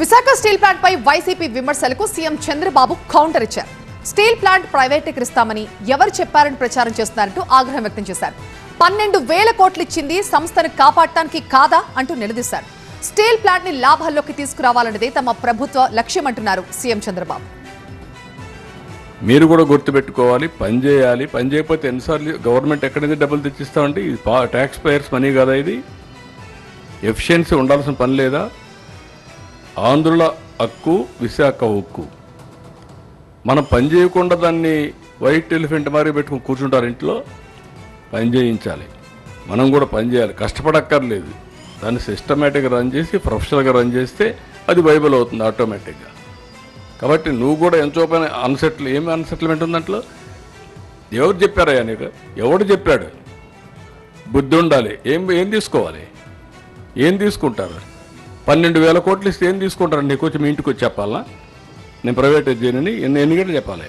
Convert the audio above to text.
Visakha steel plant పై YCP విమర్శలకు CM Chandrababu counter ఇచ్చారు. స్టీల్ ప్లాంట్ ప్రైవేటీకరిస్తామని ఎవరు చెప్పారని ప్రచారం చేస్తున్నారంటూ ఆగ్రహం వ్యక్తం చేశారు. పన్నెండు వేల కోట్లు ఇచ్చింది సంస్థను కాపాడటానికి కాదా అంటూ నిలదీశారు. స్టీల్ ప్లాంట్ని లాభాల్లోకి తీసుకురావాలన్నదే తమ ప్రభుత్వ లక్ష్యం అంటున్నారు సీఎం చంద్రబాబు. మీరు కూడా గుర్తుపెట్టుకోవాలి పని చేయాలి. పని చేయకపోతే ఎన్నిసార్లు గవర్నమెంట్ ఎక్కడి నుంచి డబ్బులు తెచ్చిస్తామంటే ఇది ట్యాక్స్ పేయర్స్ మనీ కదా ఇది. ఎఫిషియన్సీ ఉండాల్సిన పని లేదా? ఆంధ్రుల హక్కు విశాఖ ఉక్కు మనం పని చేయకుండా దాన్ని వైట్ ఎలిఫెంట్ మరి పెట్టుకుని కూర్చుంటారు ఇంట్లో పని చేయించాలి. మనం కూడా పని చేయాలి. కష్టపడక్కర్లేదు. దాన్ని సిస్టమేటిక్గా రన్ చేసి ప్రొఫెషనల్గా రన్ చేస్తే అది వైబుల్ అవుతుంది ఆటోమేటిక్గా కాబట్టి నువ్వు కూడా ఎంతో పని అన్సెటిల్ ఏమి అన్సెటిల్మెంట్ ఉంది దాంట్లో? ఎవరు చెప్పారయ్యా నీకు? ఎవడు చెప్పాడు? బుద్ధి ఉండాలి. ఏం ఏం తీసుకోవాలి? ఏం తీసుకుంటారు? పన్నెండు వేల కోట్లు ఇస్తే ఏం తీసుకుంటారండి? కొంచెం మీ ఇంటికి వచ్చి చెప్పాలా? నేను ప్రైవేట్ చేయనని ఎన్ని ఎన్ని గంటలు చెప్పాలి?